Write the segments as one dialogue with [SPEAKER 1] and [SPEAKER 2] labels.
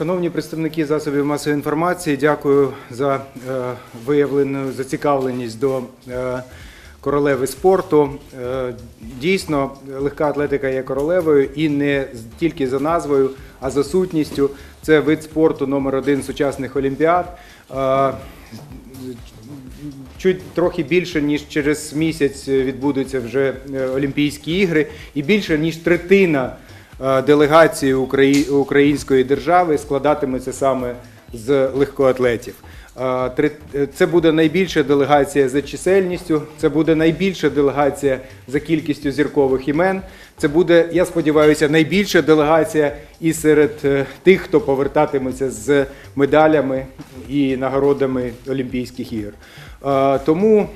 [SPEAKER 1] Шановні представники засобів масової інформації, дякую за е, виявлену зацікавленість до е, королеви спорту. Е, дійсно, легка атлетика є королевою і не тільки за назвою, а за сутністю. Це вид спорту номер один сучасних олімпіад. Чуть трохи більше ніж через місяць відбудуться вже Олімпійські ігри, і більше ніж третина делегації Украї- української держави складатиметься саме з легкоатлетів. Е, е, Це буде найбільша делегація за чисельністю, це буде найбільша делегація за кількістю зіркових імен. Це буде, я сподіваюся, найбільша делегація і серед е, тих, хто повертатиметься з медалями і нагородами Олімпійських ігор. Е, Тому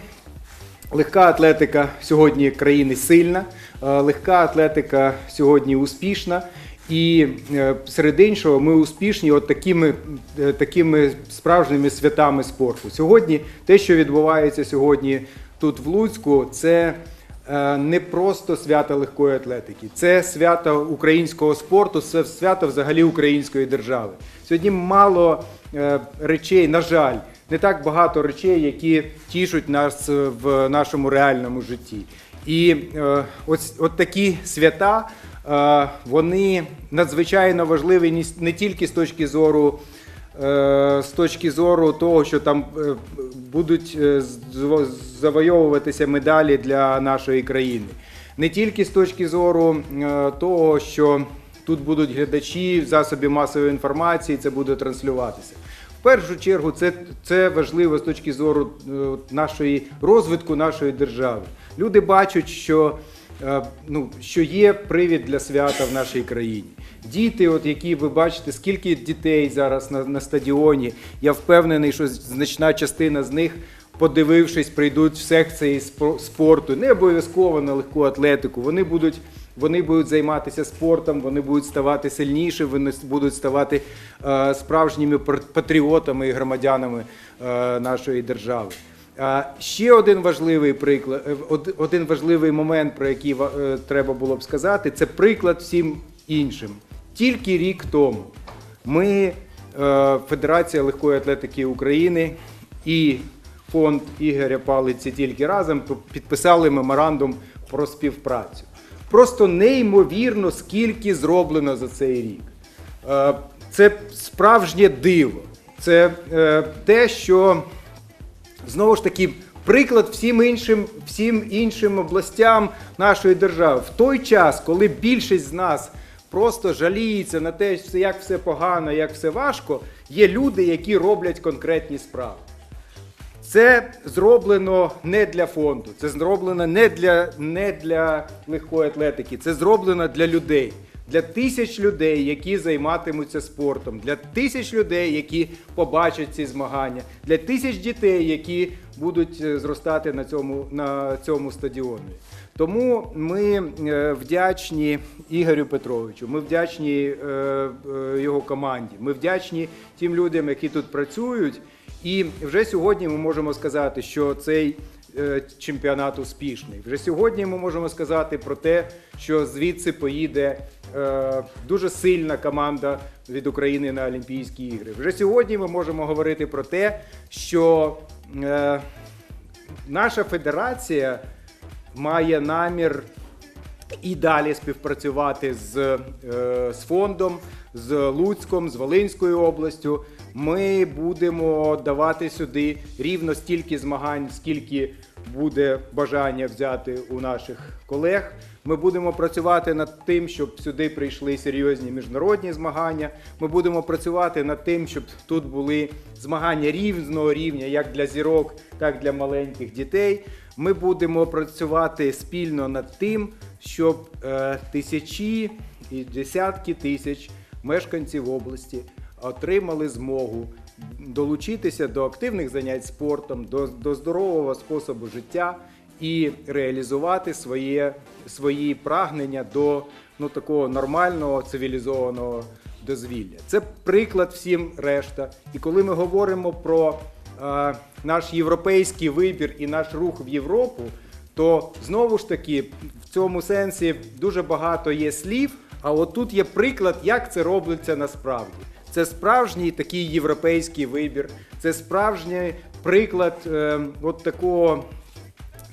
[SPEAKER 1] легка атлетика сьогодні країни сильна, е, легка атлетика сьогодні успішна. І е, серед іншого ми успішні от такими, е, такими справжніми святами спорту. Сьогодні те, що відбувається сьогодні тут в Луцьку, це е, не просто свято легкої атлетики, це свято українського спорту, це свято взагалі української держави. Сьогодні мало е, речей, на жаль, не так багато речей, які тішуть нас е, в нашому реальному житті. І е, ось от такі свята, е, вони надзвичайно важливі не тільки з точки зору. е, З точки зору того, що там будуть завойовуватися медалі для нашої країни, не тільки з точки зору того, що тут будуть глядачі, засоби масової інформації, це буде транслюватися. Першу чергу це, це важливо з точки зору е, нашої розвитку нашої держави. Люди бачать, що, е, ну, що є привід для свята в нашій країні. Діти, от які ви бачите, скільки дітей зараз на, на стадіоні. Я впевнений, що значна частина з них, подивившись, прийдуть в секції спо- спорту, не обов'язково на легку атлетику. Вони будуть вони будуть займатися спортом, вони будуть ставати сильніше, вони будуть ставати е, справжніми патріотами і громадянами е, нашої держави. Е, ще один важливий приклад, один важливий момент, про який треба було б сказати, це приклад всім іншим. Тільки рік тому ми, Федерація легкої атлетики України і фонд Ігоря Палиці тільки разом підписали меморандум про співпрацю. Просто неймовірно, скільки зроблено за цей рік. Е, Це справжнє диво. Це е, те, що знову ж таки приклад всім іншим, всім іншим областям нашої держави. В той час, коли більшість з нас просто жаліється на те, як все погано, як все важко, є люди, які роблять конкретні справи. Це зроблено не для фонду, це зроблено не для, не для легкої атлетики, це зроблено для людей, для тисяч людей, які займатимуться спортом, для тисяч людей, які побачать ці змагання, для тисяч дітей, які будуть е, зростати на цьому, на цьому стадіоні. Тому ми е, вдячні Ігорю Петровичу, ми вдячні е, його команді, ми вдячні тим людям, які тут працюють. І вже сьогодні ми можемо сказати, що цей е, чемпіонат успішний. Вже сьогодні ми можемо сказати про те, що звідси поїде е, дуже сильна команда від України на Олімпійські ігри. Вже сьогодні ми можемо говорити про те, що е, наша федерація має намір і далі співпрацювати з, з фондом, з Луцьком, з Волинською областю. Ми будемо давати сюди рівно стільки змагань, скільки буде бажання взяти у наших колег. Ми будемо працювати над тим, щоб сюди прийшли серйозні міжнародні змагання. Ми будемо працювати над тим, щоб тут були змагання рівного рівня, як для зірок, так і для маленьких дітей. Ми будемо працювати спільно над тим, щоб е, тисячі і десятки тисяч мешканців області отримали змогу долучитися до активних занять спортом, до, до здорового способу життя і реалізувати своє, свої прагнення до ну, такого нормального цивілізованого дозвілля. Це приклад всім решта. І коли ми говоримо про е, наш європейський вибір і наш рух в Європу, то знову ж таки в цьому сенсі дуже багато є слів. А от тут є приклад, як це робиться насправді. Це справжній такий європейський вибір, це справжній приклад е, от такого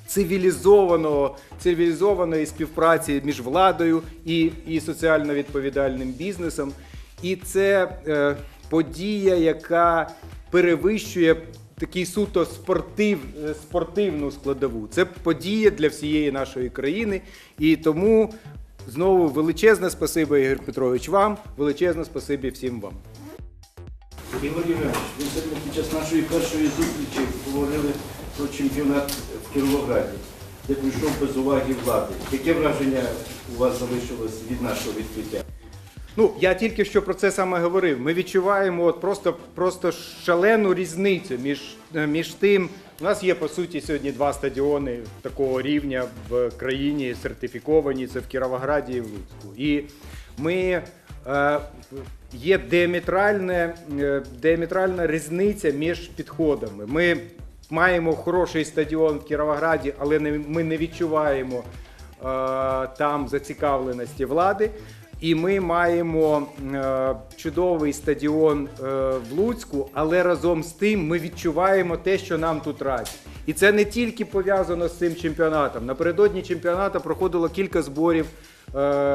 [SPEAKER 1] цивілізованого, цивілізованої співпраці між владою і, і соціально відповідальним бізнесом. І це е, подія, яка перевищує такий суто спортив, е, спортивну складову. Це подія для всієї нашої країни. І тому знову величезне спасибі, Ігор Петрович, вам, величезне спасибі всім вам.
[SPEAKER 2] Ігор Євгенович, ви сьогодні під час нашої першої зустрічі говорили про чемпіонат в Кіровограді, де прийшов без уваги влади. Яке враження у вас залишилось від нашого відкриття?
[SPEAKER 1] Ну, я тільки що про це саме говорив. Ми відчуваємо от просто, просто шалену різницю між, е, між тим. У нас є по суті сьогодні два стадіони такого рівня в країні сертифіковані. Це в Кіровограді і в Луцьку. І ми е, є диаметральне, е, диаметральна різниця між підходами. Ми маємо хороший стадіон в Кіровограді, але ми не відчуваємо е, там зацікавленості влади. І ми маємо е, чудовий стадіон в Луцьку, але разом з тим ми відчуваємо те, що нам тут радять. І це не тільки пов'язано з цим чемпіонатом. Напередодні чемпіонату проходило кілька зборів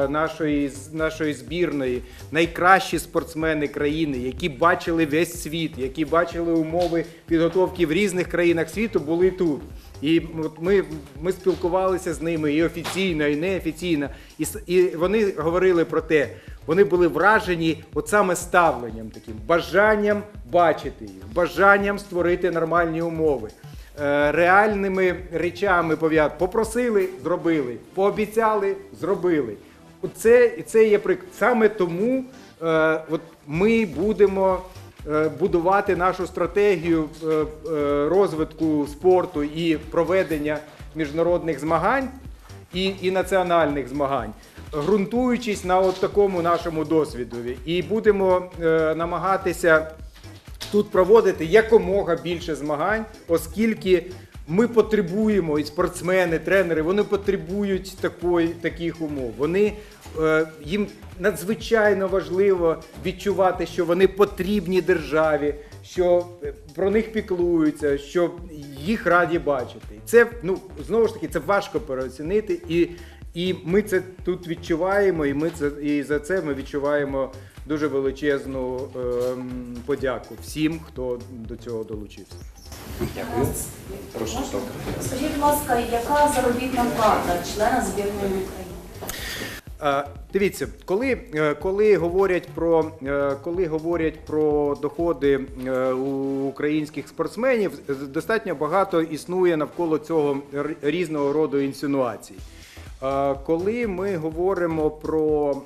[SPEAKER 1] нашої, з- нашої збірної, найкращі спортсмени країни, які бачили весь світ, які бачили умови підготовки в різних країнах світу, були тут. І ми, ми спілкувалися з ними і офіційно, і неофіційно. І, і вони говорили про те, вони були вражені от саме ставленням таким, бажанням бачити їх, бажанням створити нормальні умови. Е, реальними речами пов'язані. Попросили, зробили, пообіцяли, зробили. Це, це є приклад. Саме тому е, от ми будемо е, будувати нашу стратегію е, е, розвитку спорту і проведення міжнародних змагань і, і національних змагань, ґрунтуючись на от такому нашому досвідові. І будемо е, намагатися тут проводити якомога більше змагань, оскільки ми потребуємо, і спортсмени, тренери, вони потребують такої, таких умов. Вони, е, їм надзвичайно важливо відчувати, що вони потрібні державі, що е, про них піклуються, що їх раді бачити. Це ну знову ж таки це важко переоцінити і. І ми це тут відчуваємо, і ми це і за це ми відчуваємо дуже величезну ем, подяку всім, хто до цього долучився.
[SPEAKER 3] Дякую. Прошу. Скажіть, будь ласка, яка заробітна плата члена збірної України?
[SPEAKER 1] Е, Дивіться, коли, е, коли, говорять про, е, коли говорять про доходи у українських спортсменів, достатньо багато існує навколо цього р- різного роду інсинуацій. Коли ми говоримо про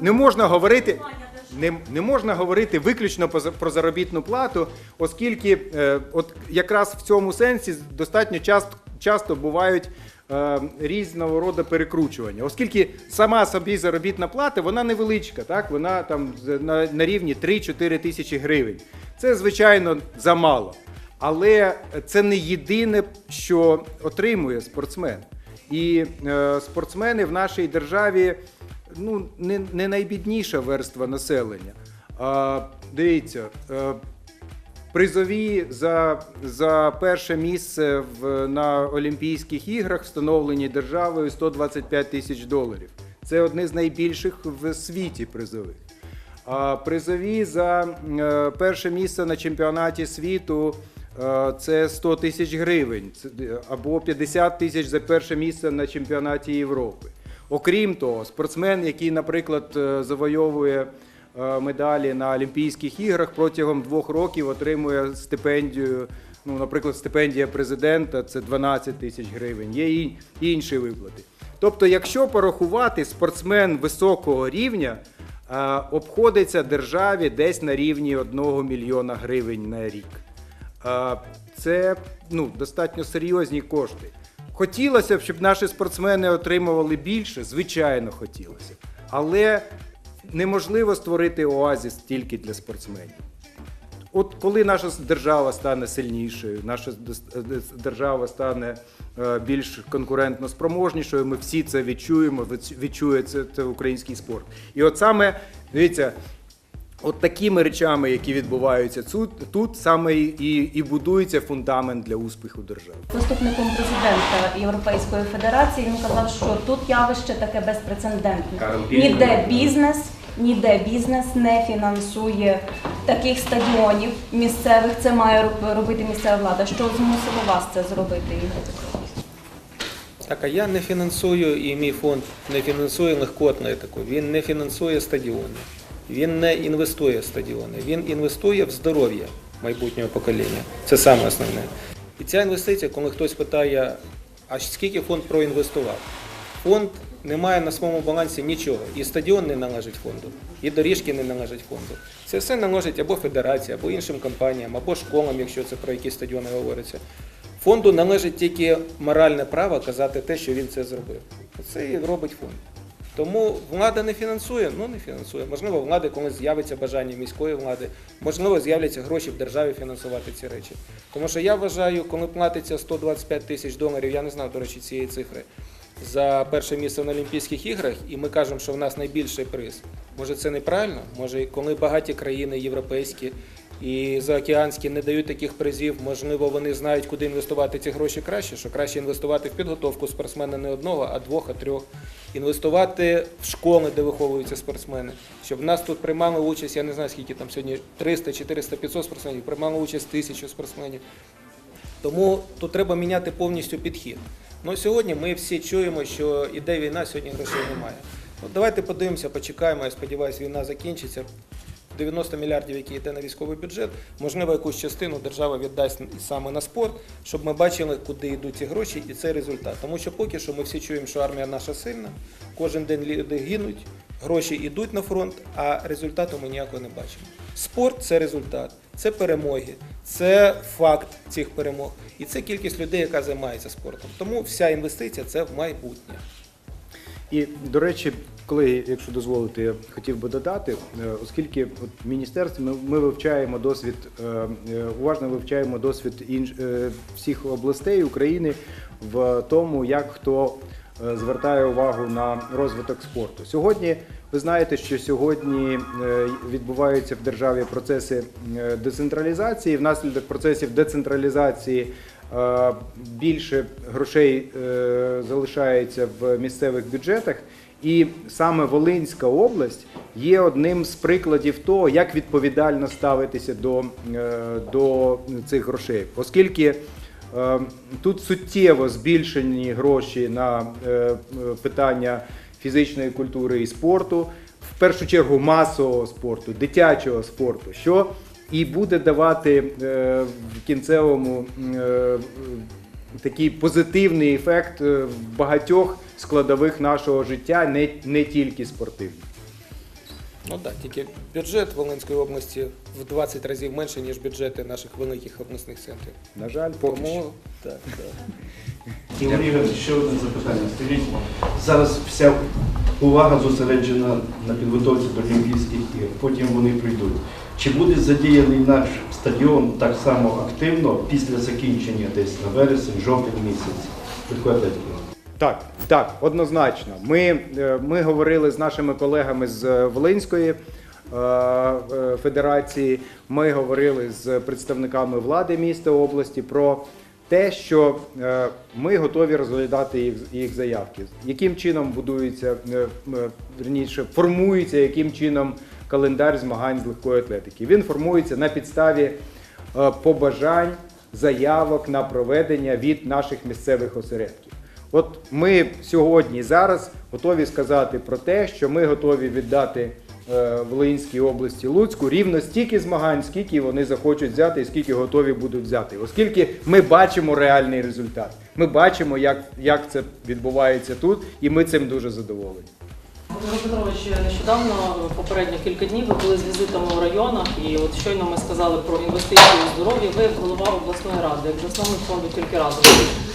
[SPEAKER 1] не можна говорити. Не, не можна говорити виключно про заробітну плату, оскільки е, от якраз в цьому сенсі достатньо часто, часто бувають е, різного роду перекручування, оскільки сама собі заробітна плата вона невеличка, так вона там на, на рівні 3-4 тисячі гривень. Це звичайно замало, але це не єдине, що отримує спортсмен. І е, спортсмени в нашій державі ну, не, не найбідніша верства населення. А, дивіться, е, призові за, за перше місце в, на Олімпійських іграх встановлені державою 125 тисяч доларів. Це одне з найбільших в світі призових. А призові за е, перше місце на чемпіонаті світу е, це 100 тисяч гривень, або 50 тисяч за перше місце на чемпіонаті Європи. Окрім того, спортсмен, який, наприклад, е, завойовує е, медалі на Олімпійських іграх протягом двох років отримує стипендію. Ну, наприклад, стипендія президента це 12 тисяч гривень. Є і інші виплати. Тобто, якщо порахувати спортсмен високого рівня, е, обходиться державі десь на рівні 1 мільйона гривень на рік. Це ну, достатньо серйозні кошти. Хотілося б, щоб наші спортсмени отримували більше, звичайно, хотілося. б. Але неможливо створити оазіс тільки для спортсменів. От коли наша держава стане сильнішою, наша держава стане е, більш конкурентно спроможнішою, ми всі це відчуємо, відчує це, це український спорт. І от саме, дивіться, От такими речами, які відбуваються тут, тут саме і, і будується фундамент для успіху держави.
[SPEAKER 3] Заступником президента Європейської Федерації він казав, що тут явище таке безпрецедентне. Ніде бізнес, ніде бізнес не фінансує таких стадіонів місцевих. Це має робити місцева влада. Що змусило вас це зробити, Ігор?
[SPEAKER 4] Так, а я не фінансую, і мій фонд не фінансує легкотну етику. Він не фінансує стадіони, він не інвестує в стадіони, він інвестує в здоров'я майбутнього покоління. Це саме основне. І ця інвестиція, коли хтось питає, а скільки фонд проінвестував? Фонд не має на своєму балансі нічого. І стадіон не належить фонду, і доріжки не належать фонду. Це все належить або федерації, або іншим компаніям, або школам, якщо це про якісь стадіони говориться. Фонду належить тільки моральне право казати те, що він це зробив. Це і робить фонд. Тому влада не фінансує, ну не фінансує. Можливо, влади колись з'явиться бажання міської влади, можливо, з'являться гроші в державі фінансувати ці речі. Тому що я вважаю, коли платиться 125 тисяч доларів, я не знав, до речі, цієї цифри, за перше місце на Олімпійських іграх, і ми кажемо, що в нас найбільший приз. Може, це неправильно? Може, коли багаті країни європейські і заокеанські не дають таких призів, можливо, вони знають, куди інвестувати ці гроші краще, що краще інвестувати в підготовку спортсмена не одного, а двох, а трьох. Інвестувати в школи, де виховуються спортсмени, щоб в нас тут приймали участь, я не знаю скільки там сьогодні 300, 400, 500 спортсменів, приймали участь тисячу спортсменів. Тому тут треба міняти повністю підхід. Ну сьогодні ми всі чуємо, що іде війна, сьогодні грошей немає. От давайте подивимося, почекаємо. Я сподіваюся, війна закінчиться. 90 мільярдів, які йде на військовий бюджет, можливо, якусь частину держава віддасть саме на спорт, щоб ми бачили, куди йдуть ці гроші, і це результат. Тому що поки що ми всі чуємо, що армія наша сильна, кожен день люди гинуть, гроші йдуть на фронт, а результату ми ніякого не бачимо. Спорт це результат, це перемоги, це факт цих перемог, і це кількість людей, яка займається спортом. Тому вся інвестиція це в майбутнє.
[SPEAKER 1] І, до речі, колеги, якщо дозволите, я хотів би додати, е, оскільки в міністерстві ми, ми вивчаємо досвід, е, е, уважно вивчаємо досвід інш, всіх областей України в тому, як хто звертає увагу на розвиток спорту. Сьогодні ви знаєте, що сьогодні відбуваються в державі процеси децентралізації. Внаслідок процесів децентралізації Більше грошей залишається в місцевих бюджетах, і саме Волинська область є одним з прикладів того, як відповідально ставитися до, е, до цих грошей, оскільки е, тут суттєво збільшені гроші на е, питання фізичної культури і спорту, в першу чергу масового спорту, дитячого спорту. що і буде давати в кінцевому такий позитивний ефект в багатьох складових нашого життя, не, не тільки спортивних.
[SPEAKER 4] Ну так, тільки бюджет Волинської області в 20 разів менше, ніж бюджети наших великих обласних центрів.
[SPEAKER 1] На жаль, поки що.
[SPEAKER 4] Так, так.
[SPEAKER 2] Ігор Ігорович, ще одне запитання. Скажіть, зараз вся увага зосереджена на підготовці до Олімпійських ігор, потім вони прийдуть. Чи буде задіяний наш стадіон так само активно після закінчення десь на вересень, жовтень місяць? Атлетики?
[SPEAKER 1] Так, так, однозначно. Ми, е, ми говорили з нашими колегами з е, Волинської е, федерації. Ми говорили з представниками влади міста області про те, що ми готові розглядати їх, їх заявки. Яким чином будується е, е, формується, яким чином календар змагань з легкої атлетики. Він формується на підставі побажань, заявок на проведення від наших місцевих осередків. От ми сьогодні зараз готові сказати про те, що ми готові віддати е, Волинській області Луцьку рівно стільки змагань, скільки вони захочуть взяти і скільки готові будуть взяти, оскільки ми бачимо реальний результат. Ми бачимо, як, як це відбувається тут, і ми цим дуже задоволені.
[SPEAKER 5] Петрович, нещодавно, попередньо кілька днів, ви були з візитами у районах, і от щойно ми сказали про інвестиції у здоров'я. Ви голова обласної ради, як засновник фонду тільки разом.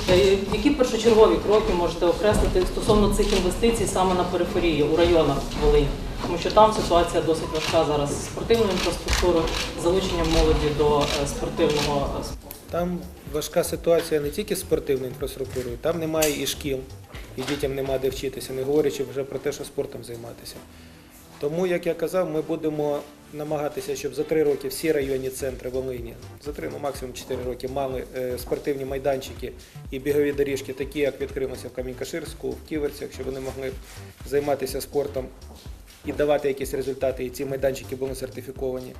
[SPEAKER 5] Е, Які першочергові кроки можете окреслити стосовно цих інвестицій саме на периферії у районах Волині? Тому що там ситуація досить важка зараз з спортивною інфраструктурою, залученням молоді до е, спортивного е,
[SPEAKER 4] Там важка ситуація не тільки з спортивною інфраструктурою, там немає і шкіл, і дітям нема де вчитися, не говорячи вже про те, що спортом займатися. Тому, як я казав, ми будемо намагатися, щоб за три роки всі районні центри Волині, за три, ну максимум 4 роки, мали е, спортивні майданчики і бігові доріжки, такі як відкримося в Камінь-Каширську, в Ківерцях, щоб вони могли займатися спортом і давати якісь результати, і ці майданчики були сертифіковані.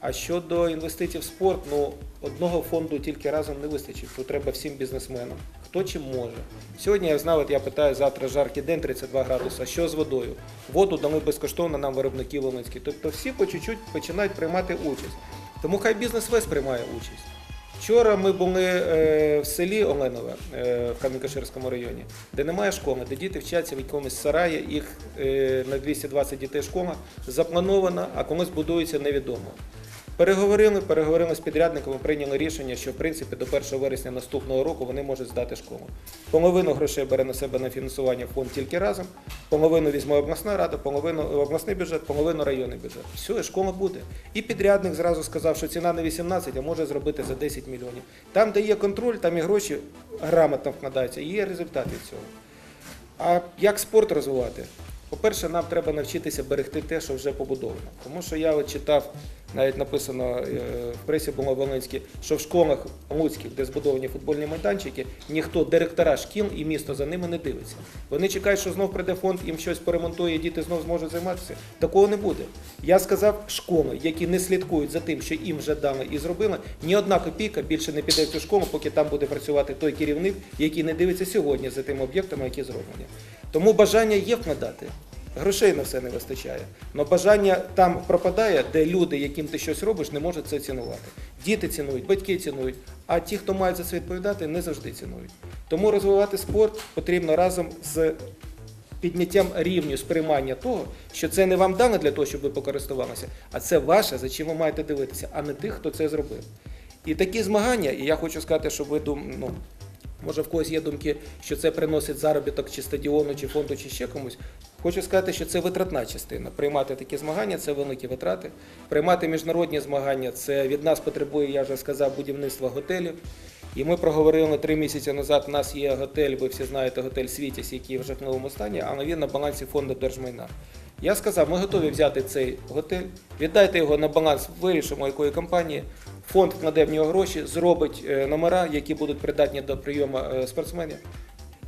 [SPEAKER 4] А щодо інвестицій в спорт, ну одного фонду тільки разом не вистачить. Тут треба всім бізнесменам. Хто чим може. Сьогодні я знав, я питаю завтра жаркий день 32 градуси. Що з водою? Воду дали безкоштовно нам виробники Волинські. Тобто всі по чуть-чуть починають приймати участь. Тому хай бізнес весь приймає участь. Вчора ми були е, в селі Оленове е, в Кам'янка-Ширському районі, де немає школи, де діти вчаться в якомусь сараї, їх е, на 220 дітей школа запланована, а комусь будується невідомо. Переговорили, переговорили з підрядниками, прийняли рішення, що в принципі до 1 вересня наступного року вони можуть здати школу. Половину грошей бере на себе на фінансування фонд тільки разом, половину візьме обласна рада, половину обласний бюджет, половину районний бюджет. Все, і школа буде. І підрядник зразу сказав, що ціна не 18, а може зробити за 10 мільйонів. Там, де є контроль, там і гроші грамотно вкладаються, і є результат від цього. А як спорт розвивати? По-перше, нам треба навчитися берегти те, що вже побудовано. Тому що я от читав, навіть написано е, в пресі було Волинській, що в школах луцьких, де збудовані футбольні майданчики, ніхто, директора шкіл і місто за ними не дивиться. Вони чекають, що знов прийде фонд, їм щось поремонтує, і діти знов зможуть займатися. Такого не буде. Я сказав, школи, які не слідкують за тим, що їм вже дали і зробили, ні одна копійка більше не піде в цю школу, поки там буде працювати той керівник, який не дивиться сьогодні за тими об'єктами, які зроблені. Тому бажання є вкладати. Грошей на все не вистачає. Але бажання там пропадає, де люди, яким ти щось робиш, не можуть це цінувати. Діти цінують, батьки цінують, а ті, хто мають за це відповідати, не завжди цінують. Тому розвивати спорт потрібно разом з підняттям рівню сприймання того, що це не вам дано для того, щоб ви покористувалися, а це ваше, за чим ви маєте дивитися, а не тих, хто це зробив. І такі змагання, і я хочу сказати, що ви ну, може в когось є думки, що це приносить заробіток чи стадіону, чи фонду, чи ще комусь. Хочу сказати, що це витратна частина. Приймати такі змагання це великі витрати. Приймати міжнародні змагання це від нас потребує, я вже сказав, будівництва готелів. І ми проговорили три місяці назад. У нас є готель, ви всі знаєте, готель Світіс, який в жахливому стані, але він на балансі фонду держмайна. Я сказав, ми готові взяти цей готель, віддайте його на баланс, вирішимо якої компанії. Фонд вкладе в нього гроші, зробить е, номера, які будуть придатні до прийому е, спортсменів.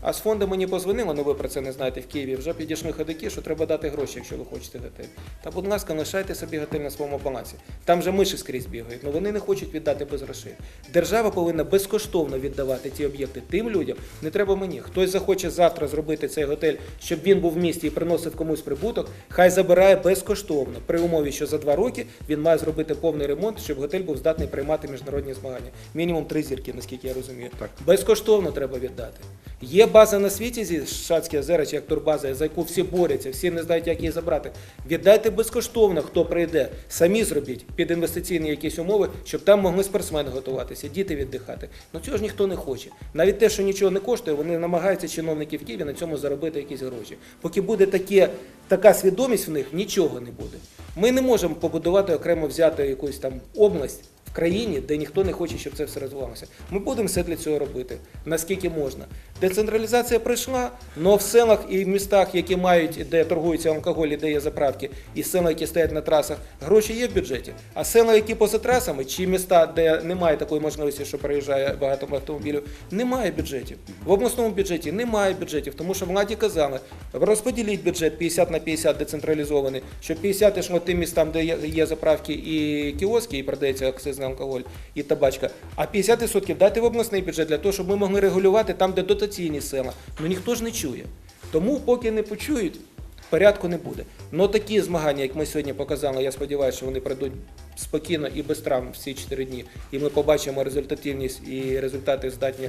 [SPEAKER 4] А з фонду мені позвонили, ну ви про це не знаєте в Києві. Вже підійшли ходики, що треба дати гроші, якщо ви хочете готель. Та, будь ласка, лишайте собі готель на своєму балансі. Там же миші скрізь бігають, але вони не хочуть віддати без грошей. Держава повинна безкоштовно віддавати ці об'єкти тим людям. Не треба мені. Хтось захоче завтра зробити цей готель, щоб він був в місті і приносив комусь прибуток. Хай забирає безкоштовно при умові, що за два роки він має зробити повний ремонт, щоб готель був здатний приймати міжнародні змагання. Мінімум три зірки, наскільки я розумію.
[SPEAKER 1] Так.
[SPEAKER 4] Безкоштовно треба віддати. Є база на світі зі Шацькі озера, чи як турбаза, за яку всі борються, всі не знають, як її забрати. Віддайте безкоштовно, хто прийде. Самі зробіть під інвестиційні якісь умови, щоб там могли спортсмени готуватися, діти віддихати. Ну цього ж ніхто не хоче. Навіть те, що нічого не коштує, вони намагаються чиновники в Києві на цьому заробити якісь гроші. Поки буде таке, така свідомість в них, нічого не буде. Ми не можемо побудувати окремо взяти якусь там область країні, де ніхто не хоче, щоб це все розвивалося. Ми будемо все для цього робити, наскільки можна. Децентралізація пройшла, але в селах і в містах, які мають, де торгується алкоголь, і де є заправки, і села, які стоять на трасах, гроші є в бюджеті. А села, які поза трасами, чи міста, де немає такої можливості, що проїжджає багато автомобілів, немає бюджетів. В обласному бюджеті немає бюджетів, тому що владі казали, розподіліть бюджет 50 на 50 децентралізований, щоб 50 йшло тим містам, де є, заправки і кіоски, і продається акцизний алкоголь і табачка, а 50% дайте в обласний бюджет для того, щоб ми могли регулювати там, де дотаційні села. Ну ніхто ж не чує. Тому, поки не почують, порядку не буде. Ну такі змагання, як ми сьогодні показали, я сподіваюся, що вони пройдуть спокійно і без травм всі 4 дні. І ми побачимо результативність і результати здатні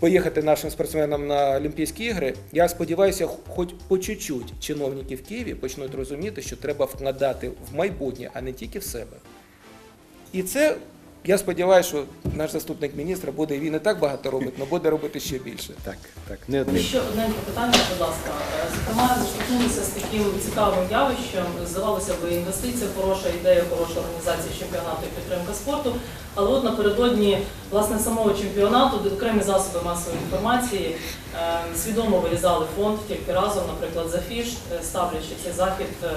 [SPEAKER 4] поїхати нашим спортсменам на Олімпійські ігри. Я сподіваюся, хоч по чуть-чуть чиновники в Києві почнуть розуміти, що треба вкладати в майбутнє, а не тільки в себе. І це, я сподіваюся, що наш заступник міністра буде, він і так багато робить, але буде робити ще більше.
[SPEAKER 1] Так, так, не одне.
[SPEAKER 5] Ще одне питання, будь ласка. Е, Зокрема, зіштовхнулися з таким цікавим явищем. Здавалося б, інвестиція хороша, ідея хороша організація чемпіонату і підтримка спорту. Але от напередодні власне самого чемпіонату, окремі засоби масової інформації е, свідомо вирізали фонд тільки разом, наприклад, за фіш, е, ставлячи цей захід е,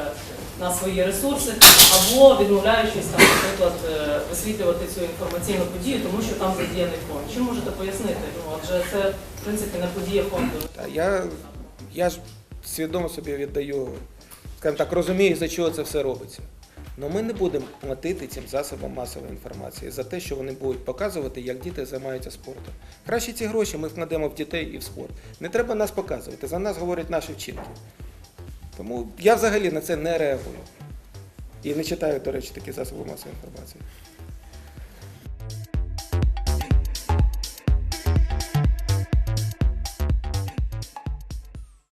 [SPEAKER 5] на свої ресурси, або відмовляючись там, наприклад, висвітлювати цю інформаційну подію, тому що там задіяний фонд. Чи можете пояснити? Ну, адже це в принципі не подія фонду.
[SPEAKER 4] Я, я ж свідомо собі віддаю, скажімо так, розумію, за чого це все робиться. Але ми не будемо платити цим засобам масової інформації за те, що вони будуть показувати, як діти займаються спортом. Краще ці гроші ми вкладемо в дітей і в спорт. Не треба нас показувати, за нас говорять наші вчинки. Тому я взагалі на це не реагую. І не читаю, до речі, такі засоби масової інформації.